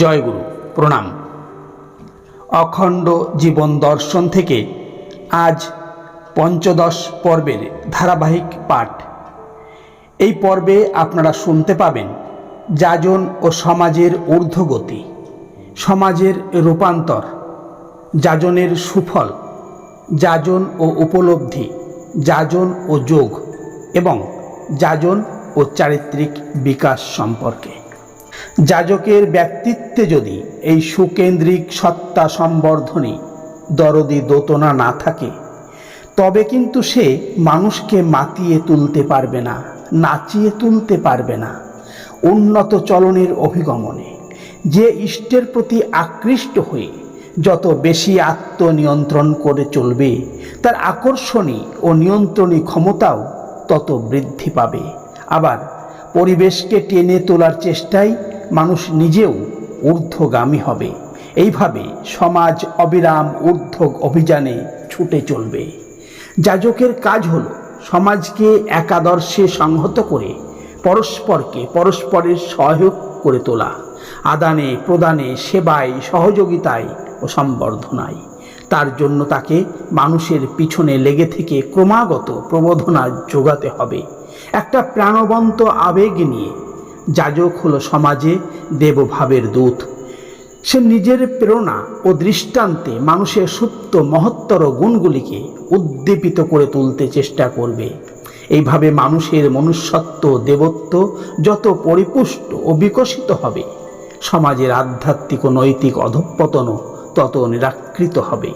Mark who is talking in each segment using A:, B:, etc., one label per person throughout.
A: জয়গুরু, প্রণাম। অখণ্ড জীবন দর্শন থেকে আজ পঞ্চদশ পর্বের ধারাবাহিক পাঠ। এই পর্বে আপনারা শুনতে পাবেন যাজন ও সমাজের ঊর্ধ্বগতি, সমাজের রূপান্তর, যাজনের সুফল, যাজন ও উপলব্ধি, যাজন ও যোগ এবং যাজন ও চারিত্রিক বিকাশ সম্পর্কে। যাজকের ব্যক্তিত্বে যদি এই সুকেন্দ্রিক সত্তা সম্বর্ধনী দরদি দোতনা না থাকে, তবে কিন্তু সে মানুষকে মাতিয়ে তুলতে পারবে না, নাচিয়ে তুলতে পারবে না উন্নত চলনের অভিগমনে। যে ইষ্টের প্রতি আকৃষ্ট হয়ে যত বেশি আত্মনিয়ন্ত্রণ করে চলবে, তার আকর্ষণী ও নিয়ন্ত্রণী ক্ষমতাও তত বৃদ্ধি পাবে। আবার পরিবেশকে টেনে তোলার চেষ্টায় মানুষ নিজেও ঊর্ধ্বগামী হবে। এইভাবে সমাজ অবিরাম ঊর্ধ্ব অভিযানে ছুটে চলবে। যাজকের কাজ হল সমাজকে একাদর্শে সংহত করে পরস্পরকে পরস্পরের সহায়ক করে তোলা। আদানে, প্রদানে, সেবায়, সহযোগিতায় ও সম্বর্ধনায়। তার জন্য তাকে মানুষের পিছনে লেগে থেকে ক্রমাগত প্রবোধনা যোগাতে হবে। একটা প্রাণবন্ত আবেগ নিয়ে। যাজক হলো সমাজে দেবভাবের দূত। সে নিজের প্রেরণা ও দৃষ্টান্তে মানুষের সুপ্ত মহত্তর গুণগুলিকে উদ্দীপিত করে তুলতে চেষ্টা করবে। এইভাবে মানুষের মনুষ্যত্ব দেবত্ব যত পরিপুষ্ট ও বিকশিত হবে, সমাজের আধ্যাত্মিক ও নৈতিক অধঃপতনও তত নিরাকৃত হবে।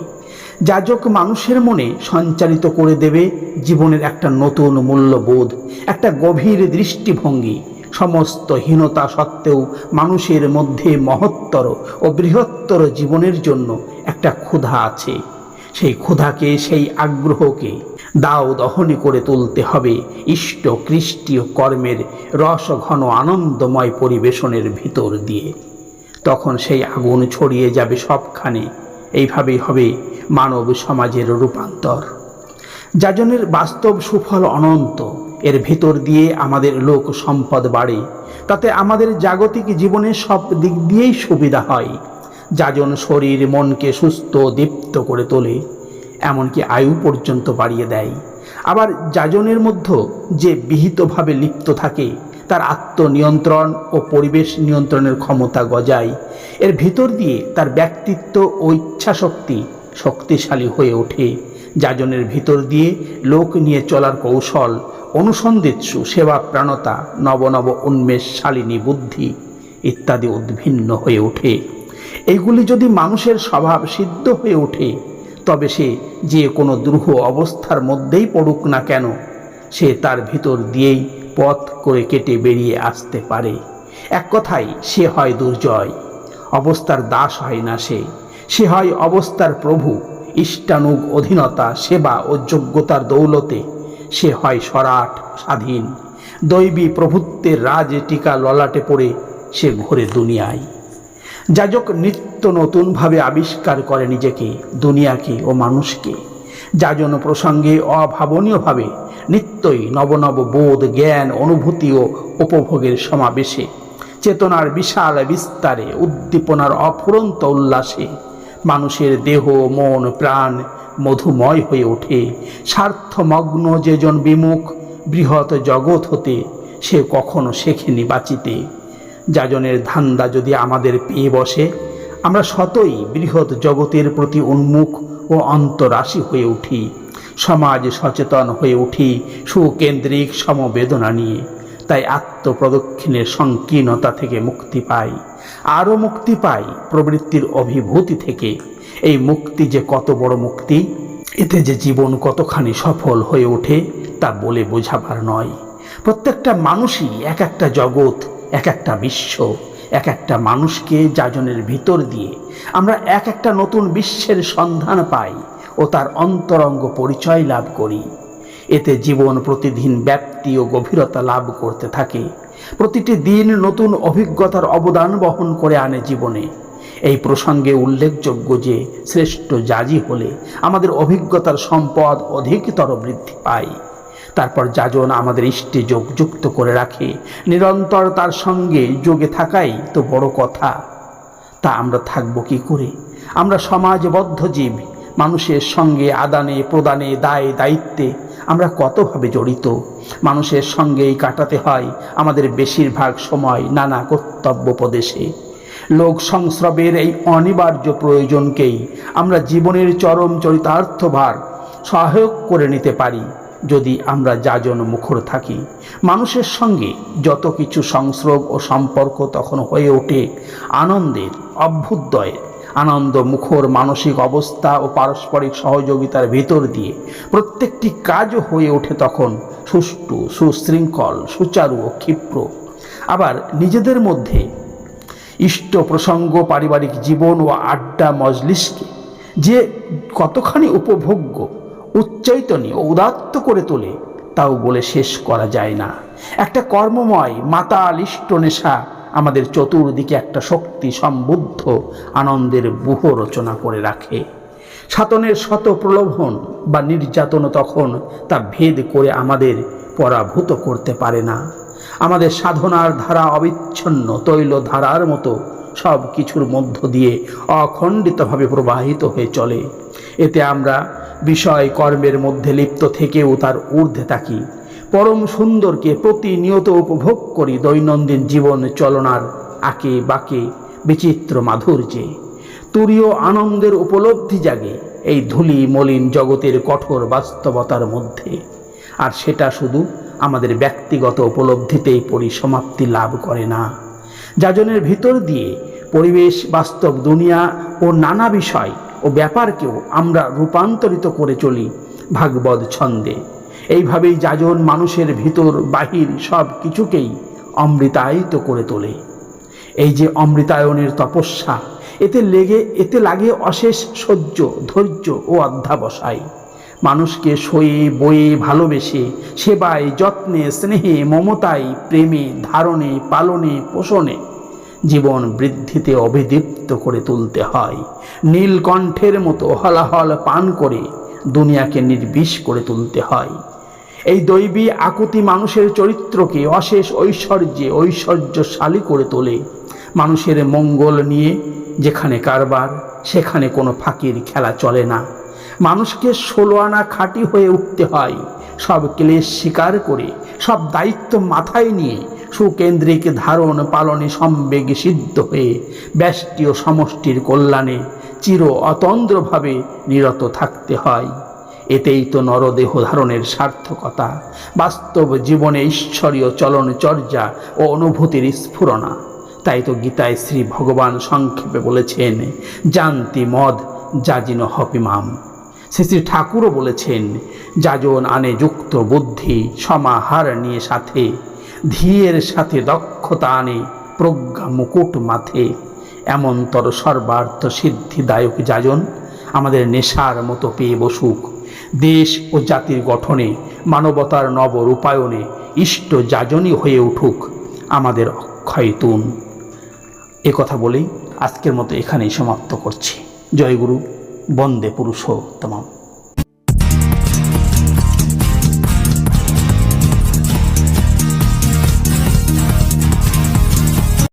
A: যাজক মানুষের মনে সঞ্চারিত করে দেবে জীবনের একটা নতুন মূল্যবোধ, একটা গভীর দৃষ্টিভঙ্গি। সমস্ত হীনতা সত্ত্বেও মানুষের মধ্যে মহত্তর ও বৃহত্তর জীবনের জন্য একটা ক্ষুধা আছে। সেই ক্ষুধাকে, সেই আগ্রহকে দাও দহনী করে তুলতে হবে ইষ্ট খ্রিস্টীয় কর্মের রসঘন আনন্দময় পরিবেশনের ভিতর দিয়ে। তখন সেই আগুন ছড়িয়ে যাবে সবখানে। এইভাবেই হবে মানব সমাজের রূপান্তর। যাজনের বাস্তব সুফল অনন্ত, এর ভেতর দিয়ে আমাদের লোক সম্পদ বাড়ে। তাতে আমাদের জাগতিক জীবনের সব দিক দিয়েই সুবিধা হয়। যাজন শরীর মনকে সুস্থ, দীপ্ত করে তোলে, এমনকি আয়ু পর্যন্ত বাড়িয়ে দেয়। আবার যাজনের মধ্যে যে বিহিতভাবে লিপ্ত থাকে তার আত্মনিয়ন্ত্রণ ও পরিবেশ নিয়ন্ত্রণের ক্ষমতা গজায়। এর ভিতর দিয়ে তার ব্যক্তিত্ব ও ইচ্ছাশক্তি শক্তিশালী হয়ে ওঠে, যাজনের ভিতর দিয়ে লোক নিয়ে চলার কৌশল, অনুসন্ধিৎসু, সেবা প্রাণতা নবনব উন্মেষ, শালিনী বুদ্ধি ইত্যাদি উদ্ভিন্ন হয়ে ওঠে। এইগুলি যদি মানুষের স্বভাব সিদ্ধ হয়ে ওঠে, তবে সে যে কোনো দুরূহ অবস্থার মধ্যেই পড়ুক না কেন, সে তার ভিতর দিয়েই পথ করে কেটে বেরিয়ে আসতে পারে। এক কথায়, সে হয় দুর্জয়। অবস্থার দাস হয় না সে। সে হয় অবস্থার প্রভু। ইষ্টানুগ অধীনতা, সেবা ও যোগ্যতার দৌলতে সে হয় সরাট, স্বাধীন। দৈবী প্রভুত্বের রাজ টিকা ললাটে পড়ে সে ঘোরে দুনিয়ায়। যাজক নিত্য নতুনভাবে আবিষ্কার করে নিজেকে, দুনিয়াকে ও মানুষকে। যাজন প্রসঙ্গে অভাবনীয়ভাবে নিত্যই নবনব বোধ, জ্ঞান, অনুভূতি ও উপভোগের সমাবেশে। চেতনার বিশাল বিস্তারে, উদ্দীপনার অফুরন্ত উল্লাসে মানুষের দেহ, মন, প্রাণ মধুময় হয়ে ওঠে। স্বার্থমগ্ন যেজন বিমুখ, বৃহৎ জগৎ হতে সে কখনো শেখেনি বাঁচিতে। যাজনের ধান্দা যদি আমাদের পেয়ে বসে, আমরা শতই বৃহৎ জগতের প্রতি উন্মুখ ও অন্তরাশি হয়ে উঠি। সমাজ সচেতন হয়ে উঠি সুকেন্দ্রিক সমবেদনা নিয়ে। তাই আত্মপ্রদক্ষিণের সংকীর্ণতা থেকে মুক্তি পাই। আরও মুক্তি পাই প্রবৃত্তির অভিভূতি থেকে। এই মুক্তি যে কত বড় মুক্তি, এতে যে জীবন কতখানি সফল হয়ে ওঠে, তা বলে বোঝাবার নয়। প্রত্যেকটা মানুষই এক একটা জগৎ, এক একটা বিশ্ব। এক একটা মানুষকে যাজনের ভিতর দিয়ে আমরা এক একটা নতুন বিশ্বের সন্ধান পাই ও তার অন্তরঙ্গ পরিচয় লাভ করি। এতে জীবন প্রতিদিন ব্যাপ্তি ও গভীরতা লাভ করতে থাকে। প্রতিটি দিন নতুন অভিজ্ঞতার অবদান বহন করে আনে জীবনে। এই প্রসঙ্গে উল্লেখযোগ্য যে, শ্রেষ্ঠ জাজি হলে আমাদের অভিজ্ঞতার সম্পদ অধিকতর বৃদ্ধি পায়। তারপর যাজন আমাদের ইষ্টে যোগ যুক্ত করে রাখে। নিরন্তর তার সঙ্গে যোগে থাকাই তো বড় কথা। তা আমরা থাকব কি করে? আমরা সমাজবদ্ধ জীব, মানুষের সঙ্গে আদানে, প্রদানে, দায়, দায়িত্বে আমরা কতভাবে জড়িত? মানুষের সঙ্গেই কাটাতে হয় আমাদের বেশিরভাগ সময় নানা কর্তব্য প্রদেশে। লোক সংস্রবের এই অনিবার্য প্রয়োজনকেই আমরা জীবনের চরম চরিতার্থভার সহায়ক করে নিতে পারি। যদি আমরা যাজন মুখর থাকি, মানুষের সঙ্গে যত কিছু সংস্রব ও সম্পর্ক তখন হয়ে ওঠে আনন্দের অভ্যুদয়ের আনন্দ মুখর মানসিক অবস্থা ও পারস্পরিক সহযোগিতার ভেতর দিয়ে প্রত্যেকটি কাজও হয়ে ওঠে তখন সুষ্ঠু, সুশৃঙ্খল, সুচারু ও ক্ষিপ্র। আবার নিজেদের মধ্যে ইষ্ট প্রসঙ্গ, পারিবারিক জীবন ও আড্ডা, মজলিসকে যে কতখানি উপভোগ্য উচ্চৈতনী ও উদাত্ত করে তোলে, তাও বলে শেষ করা যায় না। একটা কর্মময় মাতাল ইষ্ট নেশা আমাদের চতুর্দিকে একটা শক্তি সম্বুদ্ধ আনন্দের বুহ রচনা করে রাখে। সাতনের শত প্রলোভন বা নির্যাতন তখন তা ভেদ করে আমাদের পরাভূত করতে পারে না। আমাদের সাধনার ধারা অবিচ্ছন্ন, তৈল ধারার মতো সব কিছুর মধ্য দিয়ে অখণ্ডিতভাবে প্রবাহিত হয়ে চলে। এতে আমরা বিষয় কর্মের মধ্যে লিপ্ত থেকেও তার ঊর্ধ্বে থাকি। পরম সুন্দরকে প্রতিনিয়ত উপভোগ করি দৈনন্দিন জীবন চলনার আকে বাকে বিচিত্র মাধুর্যে। তুরীয় আনন্দের উপলব্ধি জাগে এই ধুলি মলিন জগতের কঠোর বাস্তবতার মধ্যে। আর সেটা শুধু আমাদের ব্যক্তিগত উপলব্ধিতেই পরিসমাপ্তি লাভ করে না। যাজনের ভিতর দিয়ে পরিবেশ, বাস্তব দুনিয়া ও নানা বিষয় ও ব্যাপারকেও আমরা রূপান্তরিত করে চলি ভাগবত ছন্দে। এইভাবেই যাজন মানুষের ভিতর বাহির সব কিছুকেই অমৃতায়িত করে তোলে। এই যে অমৃতায়নের তপস্যা, এতে লেগে, এতে লাগে অশেষ সহ্য, ধৈর্য ও অধ্যাবসায়। মানুষকে সয়ে বয়ে ভালোবেসে, সেবায়, যত্নে, স্নেহে, মমতায়, প্রেমে, ধারণে, পালনে, পোষণে জীবন বৃদ্ধিতে অভিদীপ্ত করে তুলতে হয়। নীলকণ্ঠের মতো হলাহল পান করে দুনিয়াকে নির্বিষ করে তুলতে হয়। এই দৈবী আকুতি মানুষের চরিত্রকে অশেষ ঐশ্বর্যে ঐশ্বর্যশালী করে তোলে। মানুষের মঙ্গল নিয়ে যেখানে কারবার, সেখানে কোনো ফাঁকির খেলা চলে না। মানুষকে ষোলো আনা খাঁটি হয়ে উঠতে হয়। সব ক্লেশ স্বীকার করে, সব দায়িত্ব মাথায় নিয়ে সুকেন্দ্রিক ধারণ পালনে সম্বেগে সিদ্ধ হয়ে ব্যষ্টি ও সমষ্টির কল্যাণে চির অতন্দ্রভাবে নিরত থাকতে হয়। এতেই তো নরদেহ ধারণের সার্থকতা, বাস্তব জীবনে ঈশ্বরীয় চলন চর্যা ও অনুভূতির স্ফুরণা। তাই তো গীতায় শ্রী ভগবান সংক্ষেপে বলেছেন, জানতি মদ, যাজিন হপিমাম। শ্রী শ্রী ঠাকুরও বলেছেন, যাজন আনে যুক্ত বুদ্ধি, সমাহার নিয়ে সাথে। ধীয়ের সাথে দক্ষতা আনে, প্রজ্ঞা মুকুট মাথে। এমনতর সর্বার্থ সিদ্ধিদায়ক যাজন, আমাদের নেশার মতো পেয়ে বসুক। দেশ ও জাতির গঠনে, মানবতার নব রূপায়ণে ইষ্ট যাজনই হয়ে উঠুক, আমাদের অক্ষয় তুন। কথা বলেই আজকের মতো এখানেই সমাপ্ত করছি। জয়গুরু বন্দে পুরুষোত্তমম।